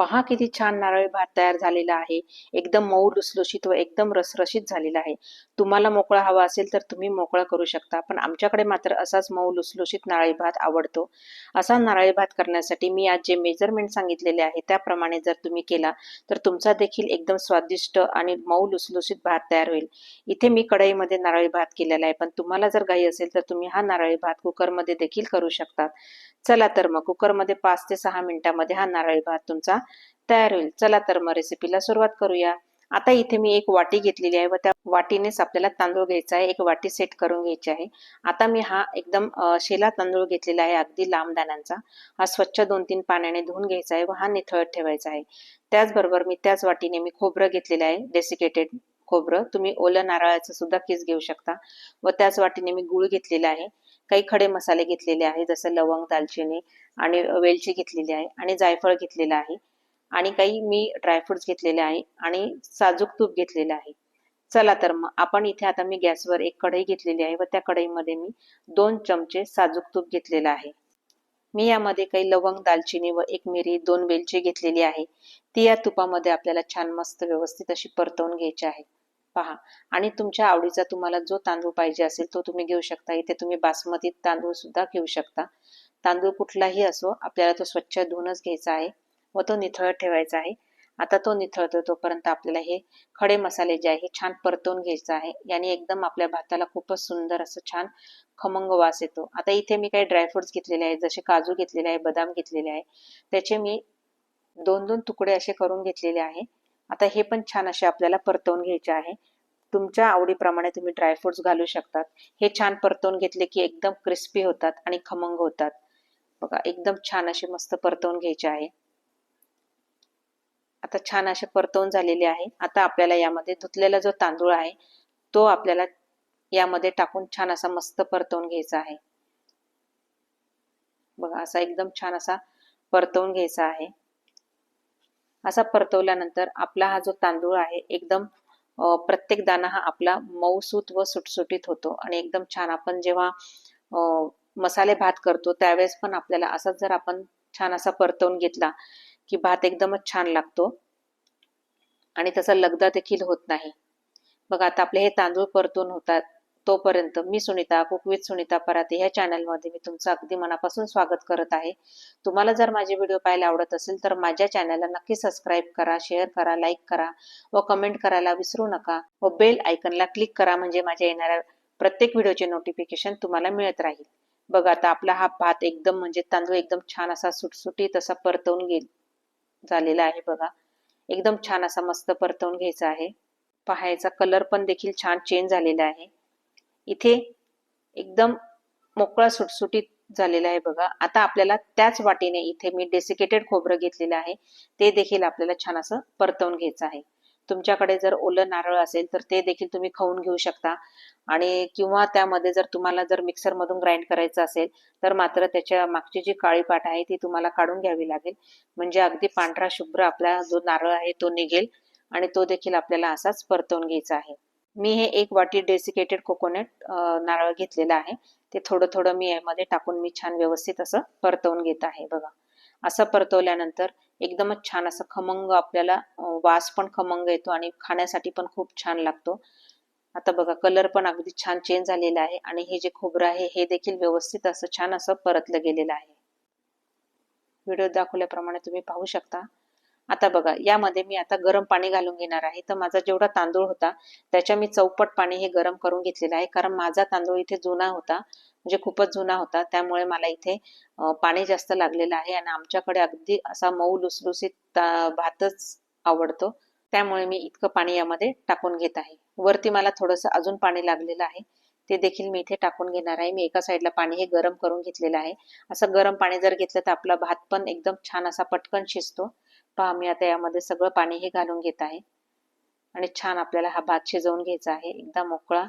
पहा किती छान नारळी भात तयार झालेला आहे. एकदम मऊ लुसलुशीत व एकदम रसरशीत झालेला आहे. तुम्हाला मोकळा हवा असेल तर तुम्ही मोकळा करू शकता पण आमच्याकडे मात्र असाच मऊ लुसलुशीत नारळी भात आवडतो. असा नारळी भात करण्यासाठी मी आज जे मेजरमेंट सांगितलेले आहे त्याप्रमाणे जर तुम्ही केला तर तुमचा देखील एकदम स्वादिष्ट आणि मऊ लुसलुशीत भात तयार होईल. इथे मी कढईमध्ये नारळी भात केलेला आहे पण तुम्हाला जर घाई असेल तर तुम्ही हा नारळी भात कुकरमध्ये देखील करू शकतात चला तर मग कुकरमध्ये पाच ते सहा मिनिटांमध्ये हा नारळी भात तुमचा तयार होईल. चला तर मग रेसिपीला सुरुवात करूया. आता इथे मी एक वाटी घेतलेली आहे व त्या वाटीनेच आपल्याला तांदूळ घ्यायचा आहे. एक वाटी सेट करून घ्यायची आहे. आता मी हा एकदम शेला तांदूळ घेतलेला आहे अगदी लांब दाण्यांचा. हा स्वच्छ दोन तीन पाण्याने धुवून घ्यायचा आहे व हा निथळत ठेवायचा आहे. त्याचबरोबर मी त्याच वाटीने मी खोबरं घेतलेलं आहे. डेसिकेटेड खोबरं. तुम्ही ओलं नारळाचं सुद्धा किस घेऊ शकता व त्याच वाटीने मी गुळ घेतलेला आहे. काही खडे मसाले घेतलेले आहे जसं लवंग दालचिनी आणि वेलची घेतलेली आहे आणि जायफळ घेतलेलं आहे. आणि काही मी ड्रायफ्रुट्स घेतलेले आहे आणि साजूक तूप घेतलेलं आहे. चला तर मग आपण इथे आता मी गॅसवर एक कढई घेतलेली आहे व त्या कढईमध्ये मी दोन चमचे साजूक तूप घेतलेलं आहे. मी यामध्ये काही लवंग दालचिनी व एक मिरी दोन वेलची घेतलेली आहे. ती या तुपामध्ये आपल्याला छान मस्त व्यवस्थित अशी परतवून घ्यायची आहे. पहा. आणि तुमच्या आवडीचा तुम्हाला जो तांदूळ पाहिजे असेल तो तुम्ही घेऊ शकता. इथे तुम्ही बासमती तांदूळ सुद्धा घेऊ शकता. तांदूळ कुठलाही असो आपल्याला तो स्वच्छ धुवूनच घ्यायचा आहे व तो निथळत ठेवायचा आहे. आता तो निथळतो तोपर्यंत आपल्याला हे खडे मसाले जे आहे हे छान परतवून घ्यायचं आहे. याने एकदम आपल्या भाताला खूपच सुंदर असं छान खमंग वास येतो. आता इथे मी काही ड्रायफ्रुट्स घेतलेले आहेत. जसे काजू घेतलेले आहे बदाम घेतलेले आहे. त्याचे मी दोन दोन तुकडे असे करून घेतलेले आहे. आता हे पण छान असे आपल्याला परतवून घ्यायचे आहे. तुमच्या आवडीप्रमाणे तुम्ही ड्रायफ्रुट्स घालू शकतात. हे छान परतवून घेतले की एकदम क्रिस्पी होतात आणि खमंग होतात. बघा एकदम छान असे मस्त परतवून घ्यायचे आहे. आता छान असे परतवून झालेले आहे. आता आपल्याला यामध्ये धुतलेला जो तांदूळ आहे तो आपल्याला यामध्ये टाकून छान असा मस्त परतवून घ्यायचा आहे. बघा असा एकदम छान असा परतवून घ्यायचा आहे. असा परतवल्यानंतर आपला हा जो तांदूळ आहे एकदम प्रत्येक दाणा हा आपला मऊसूत व सुटसुटीत होतो. आणि एकदम छान आपण जेव्हा मसाले भात करतो त्यावेळेस पण आपल्याला असाच जर आपण छान असा परतवून घेतला की भात एकदमच छान लागतो. आणि त्याचा लगदा देखील होत नाही. बघा आता आपले हे तांदूळ परतून होतात. तोपर्यंत मी सुनीता कुक विथ सुनीता पराते ह्या चॅनलमध्ये मी तुमचं अगदी मनापासून स्वागत करत आहे. तुम्हाला जर माझे व्हिडिओ पाहायला आवडत असेल तर माझ्या चॅनलला नक्की सबस्क्राईब करा शेअर करा लाईक करा व कमेंट करायला विसरू नका व बेल आयकनला क्लिक करा म्हणजे माझ्या येणाऱ्या प्रत्येक व्हिडिओचे नोटिफिकेशन तुम्हाला मिळत राहील. बघा आता आपला हा भात एकदम म्हणजे तांदूळ एकदम छान असा सुटसुटीत असा परतवून घे झालेला आहे बघा. एकदम छान असा मस्त परतवून घ्यायचा आहे. पहायचा कलर पण देखील छान चेंज झालेला आहे. इथे एकदम मोकळा सुटसुटीत झालेला आहे बघा. आता आपल्याला त्याच वाटीने इथे मी डेसिकेटेड खोबरं घेतलेलं आहे. ते देखील आपल्याला छान असं परतवून घ्यायचं आहे. तुमच्याकडे जर ओलं नारळ असेल तर ते देखील तुम्ही खाऊन घेऊ शकता. आणि किंवा त्यामध्ये जर तुम्हाला जर मिक्सर मधून ग्राइंड करायचं असेल तर मात्र त्याच्या मागची जी काळी पाट आहे ती तुम्हाला काढून घ्यावी लागेल. म्हणजे अगदी पांढरा शुभ्र आपला जो नारळ आहे तो निघेल आणि तो देखील आपल्याला असाच परतवून घ्यायचा आहे. मी हे एक वाटी डेसिकेटेड कोकोनट नारळ घेतलेलं आहे. ते थोडं थोडं मी यामध्ये टाकून मी छान व्यवस्थित असं परतवून घेत आहे बघा. असं परतवल्यानंतर एकदमच छान असं खमंग आपल्याला वास पण खमंग येतो आणि खाण्यासाठी पण खूप छान लागतो. आता बघा कलर पण अगदी छान चेंज झालेला आहे आणि हे जे खोबरं आहे हे देखील व्यवस्थित असं छान असं परतलं गेलेलं आहे. व्हिडिओ दाखवल्याप्रमाणे तुम्ही पाहू शकता. आता बघा यामध्ये मी आता गरम पाणी घालून घेणार आहे. तर माझा जेवढा तांदूळ होता त्याच्या मी चौपट पाणी हे गरम करून घेतलेलं आहे. कारण माझा तांदूळ इथे जुना होता म्हणजे खूपच जुना होता. त्यामुळे मला इथे पाणी जास्त लागलेलं आहे आणि आमच्याकडे अगदी असा मऊ लुसलुसीत भातच आवडतो. त्यामुळे मी इतकं पाणी यामध्ये टाकून घेत आहे. वरती मला थोडंसं अजून पाणी लागलेलं आहे. ते देखील मी इथे टाकून घेणार आहे. मी एका साईडला पाणी हे गरम करून घेतलेलं आहे. असं गरम पाणी जर घेतलं तर आपला भात पण एकदम छान असा पटकन शिजतो. पहा मी आता यामध्ये सगळं पाणी हे घालून घेत आहे. आणि छान आपल्याला हा भात शिजवून घ्यायचा आहे. एकदा मोकळा.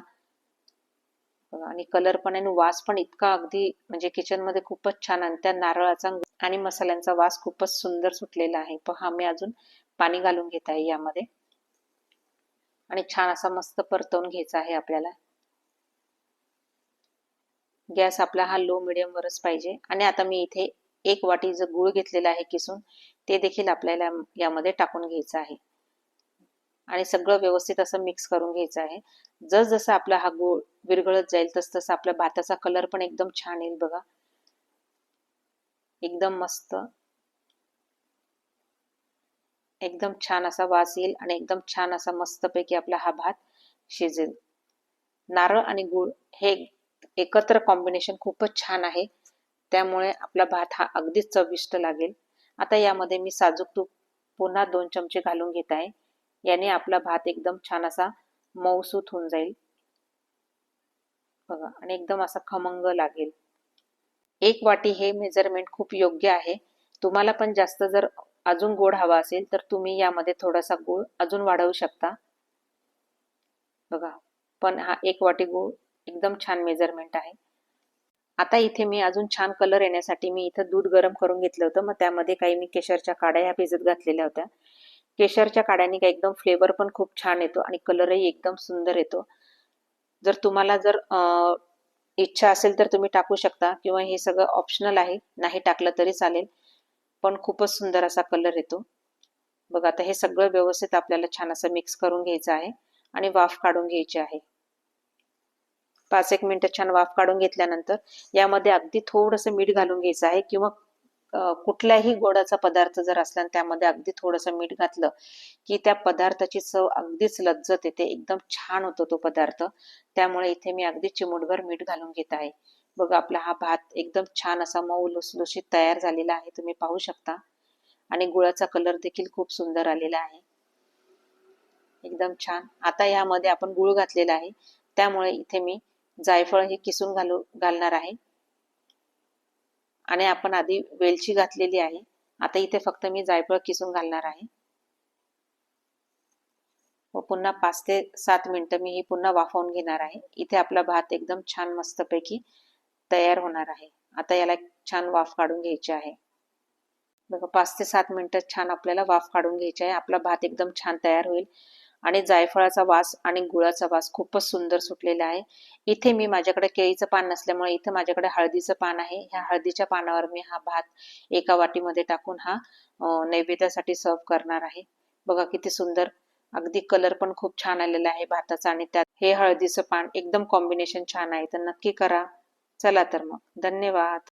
आणि कलर पण आणि वास पण इतका अगदी म्हणजे किचनमध्ये खूपच छान आणि त्या नारळाचा आणि मसाल्यांचा वास खूपच सुंदर सुटलेला आहे. पहा मी अजून पाणी घालून घेत आहे यामध्ये. आणि छान असा मस्त परतवून घ्यायचा आहे आपल्याला. गॅस आपला हा लो मिडियम वरच पाहिजे. आणि आता मी इथे एक वाटी जो गुळ घेतलेला आहे किसून ते देखील आपल्याला यामध्ये टाकून घ्यायचं आहे. आणि सगळं व्यवस्थित असं मिक्स करून घ्यायचं आहे. जस जसं आपला हा गूळ विरघळत जाईल तस तसं आपल्या भाताचा कलर पण एकदम छान येईल बघा. एकदम मस्त. एकदम छान असा वास येईल आणि एकदम छान असा मस्तपैकी आपला हा भात शिजेल. नारळ आणि गूळ हे एकत्र कॉम्बिनेशन खूपच छान आहे. त्यामुळे आपला भात हा अगदीच चविष्ट लागेल. आता यामध्ये मी साजूक तूप पुन्हा दोन चमचे घालून घेत आहे. याने आपला भात एकदम छान असा मऊसूत होऊन जाईल. बघा आणि एकदम असा खमंग लागेल. एक वाटी हे मेजरमेंट खूप योग्य आहे. तुम्हाला पण जास्त जर अजून गोड हवा असेल तर तुम्ही यामध्ये थोडासा गूळ अजून वाढवू शकता. बघा पण हा एक वाटी गूळ एकदम छान मेजरमेंट आहे. आता इथे मी अजून छान कलर येण्यासाठी मी इथं दूध गरम करून घेतलं होतं. मग त्यामध्ये काही मी केशरच्या काड्या ह्या भिजत घातलेल्या होत्या. केशरच्या काड्याने काही एकदम फ्लेवर पण खूप छान येतो आणि कलरही एकदम सुंदर येतो. जर तुम्हाला जर इच्छा असेल तर तुम्ही टाकू शकता किंवा हे सगळं ऑप्शनल आहे. नाही टाकलं तरी चालेल. पण खूपच सुंदर असा कलर येतो. बघा आता हे सगळं व्यवस्थित आपल्याला छान असं मिक्स करून घ्यायचं आहे आणि वाफ काढून घ्यायची आहे. पाच एक मिनिटं छान वाफ काढून घेतल्यानंतर यामध्ये अगदी थोडंसं मीठ घालून घ्यायचं आहे किंवा कुठल्याही गोडाचा पदार्थ जर असला त्यामध्ये अगदी थोडंसं मीठ घातलं की त्या पदार्थाची चव अगदीच लज्जत येते. एकदम छान होतो तो पदार्थ. त्यामुळे इथे मी अगदी चिमूटभर मीठ घालून घेत आहे. बघा आपला हा भात एकदम छान असा मऊ लुसलुशीत तयार झालेला आहे. तुम्ही पाहू शकता. आणि गुळाचा कलर देखील खूप सुंदर आलेला आहे. एकदम छान. आता यामध्ये आपण गुळ घातलेला आहे. त्यामुळे इथे मी जायफळ हे किसून घालू घालणार आहे. आणि आपण आधी वेलची घातलेली आहे. आता इथे फक्त मी जायफळ किसून घालणार आहे. व पुन्हा पाच ते सात मिनटं मी ही पुन्हा वाफवून घेणार आहे. इथे आपला भात एकदम छान मस्तपैकी तयार होणार आहे. आता याला छान वाफ काढून घ्यायची आहे. बघा पाच ते सात मिनिटं छान आपल्याला वाफ काढून घ्यायची आहे. आपला भात एकदम छान तयार होईल. आणि जायफळाचा वास आणि गुळाचा वास खूपच सुंदर सुटलेला आहे. इथे मी माझ्याकडे केळीचं पान नसल्यामुळे इथे माझ्याकडे हळदीचं पान आहे. ह्या हळदीच्या पानावर मी हा भात एका वाटीमध्ये टाकून हा नैवेद्यासाठी सर्व करणार आहे. बघा किती सुंदर. अगदी कलर पण खूप छान आलेला आहे भाताचा आणि त्यात हे हळदीचं पान एकदम कॉम्बिनेशन छान आहे. तर नक्की करा. चला तर मग. धन्यवाद.